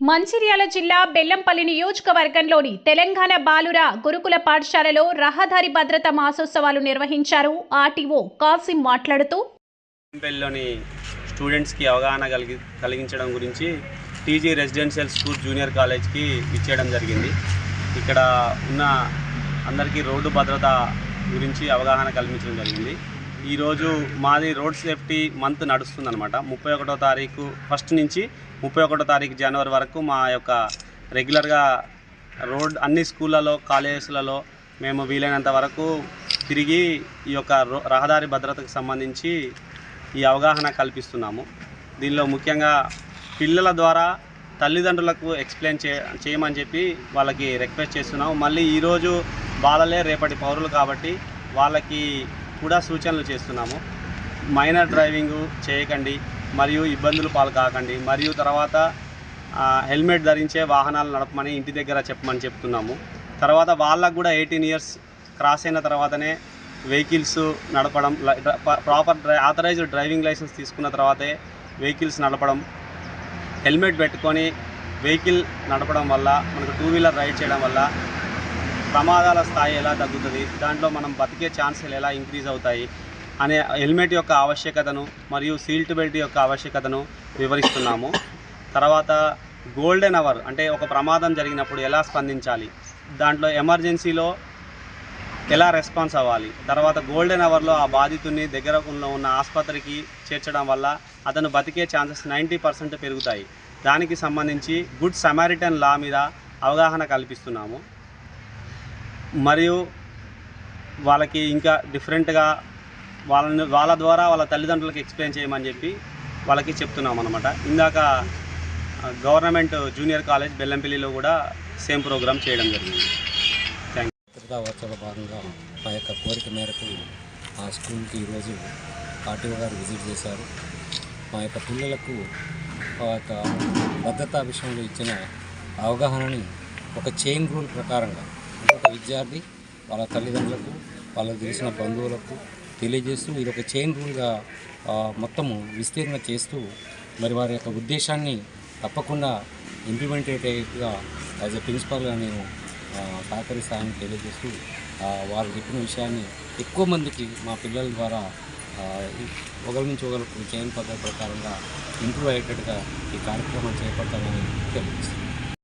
మంచిర్యాల జిల్లా బెల్లంపల్లి నియోజకవర్గంలోని తెలంగాణ బాలుర గురుకుల పాఠశాలలో రహదారి భద్రత మాసోత్సవాలు నిర్వహించారు ఆర్టీఓ కాసిం మాట్లాడుతూ పెళ్ళిలోని స్టూడెంట్స్కి అవగాహన కలిగి కలిగించడం గురించి టీజీ రెసిడెన్షియల్ స్కూల్ జూనియర్ కాలేజ్కి ఇచ్చేయడం జరిగింది. ఇక్కడ ఉన్న అందరికీ రోడ్డు భద్రత గురించి అవగాహన కల్పించడం జరిగింది. ఈరోజు మాది రోడ్ సేఫ్టీ మంత్ నడుస్తుందనమాట ముప్పై ఒకటో తారీఖు ఫస్ట్ నుంచి ముప్పై ఒకటో తారీఖు జనవరి వరకు మా యొక్క రెగ్యులర్గా రోడ్ అన్ని స్కూళ్ళలో కాలేజెస్లలో మేము వీలైనంత వరకు తిరిగి ఈ యొక్క రో- రహదారి భద్రతకు సంబంధించి ఈ అవగాహన కల్పిస్తున్నాము. దీనిలో ముఖ్యంగా పిల్లల ద్వారా తల్లిదండ్రులకు ఎక్స్ప్లెయిన్ చే చేయమని చెప్పి వాళ్ళకి రిక్వెస్ట్ చేస్తున్నాము. మళ్ళీ ఈరోజు బాలలే రేపటి పౌరులు కాబట్టి వాళ్ళకి కూడా సూచనలు చేస్తున్నాము. మైనర్ డ్రైవింగ్ చేయకండి మరియు ఇబ్బందులు పాలు కాకండి మరియు తర్వాత హెల్మెట్ ధరించే వాహనాలు నడపమని ఇంటి దగ్గర చెప్పమని చెప్తున్నాము. తర్వాత వాళ్ళకు కూడా ఎయిటీన్ ఇయర్స్ క్రాస్ అయిన తర్వాతనే వెహికల్స్ నడపడం proper dry authorised driving licence తీసుకున్న తర్వాతే వెహికల్స్ నడపడం హెల్మెట్ పెట్టుకొని వెహికల్ నడపడం వల్ల మనకు టూ వీలర్ రైడ్ చేయడం వల్ల ప్రమాదాల స్థాయి ఎలా తగ్గుతుంది? దాంట్లో మనం బతికే ఛాన్సులు ఎలా ఇంక్రీజ్ అవుతాయి? అనే హెల్మెట్ యొక్క ఆవశ్యకతను మరియు సీల్ట్ బెల్ట్ యొక్క ఆవశ్యకతను వివరిస్తున్నాము. తర్వాత గోల్డెన్ అవర్ అంటే ఒక ప్రమాదం జరిగినప్పుడు ఎలా స్పందించాలి? దాంట్లో ఎమర్జెన్సీలో ఎలా రెస్పాన్స్ అవ్వాలి? తర్వాత గోల్డెన్ అవర్లో ఆ బాధితుడిని దగ్గర ఉన్న ఉన్న ఆసుపత్రికి చేర్చడం వల్ల అతను బతికే ఛాన్సెస్ నైంటీ పర్సెంట్ పెరుగుతాయి. దానికి సంబంధించి గుడ్ సమారిటన్ లా మీద అవగాహన కల్పిస్తున్నాము. మరియు వాళ్ళకి ఇంకా డిఫరెంట్గా వాళ్ళని వాళ్ళ ద్వారా వాళ్ళ తల్లిదండ్రులకు ఎక్స్ప్లెయిన్ చేయమని చెప్పి వాళ్ళకి చెప్తున్నాం అనమాట ఇందాక గవర్నమెంట్ జూనియర్ కాలేజ్ బెల్లంపల్లిలో కూడా సేమ్ ప్రోగ్రామ్ చేయడం జరిగింది. థ్యాంక్ భద్రతా భాగంగా మా యొక్క కోరిక మేరకు ఆ స్కూల్కి ఈరోజు ఆర్టీఓ గారు విజిట్ చేశారు. మా యొక్క పిల్లలకు ఆ యొక్క భద్రతా విషయంలో ఇచ్చిన అవగాహనని ఒక చైన్ రూల్ ప్రకారంగా ఒక విద్యార్థి వాళ్ళ తల్లిదండ్రులకు వాళ్ళకు తెలిసిన బంధువులకు తెలియజేస్తూ ఇది ఒక చైన్ రూల్గా మొత్తము విస్తీర్ణ చేస్తూ మరి వారి యొక్క ఉద్దేశాన్ని తప్పకుండా ఇంప్లిమెంటేటివ్గా యాజ్ ఎ ప్రిన్సిపాల్గా నేను సహకరిస్తానని తెలియజేస్తూ వారు చెప్పిన విషయాన్ని ఎక్కువ మందికి మా పిల్లల ద్వారా ఒకరి నుంచి ఒకరికి చైన్ పద్ధతి ప్రకారంగా ఇంప్రూవ్ అయ్యేటట్టుగా ఈ కార్యక్రమం చేపట్టాలని తెలియజేస్తున్నాను.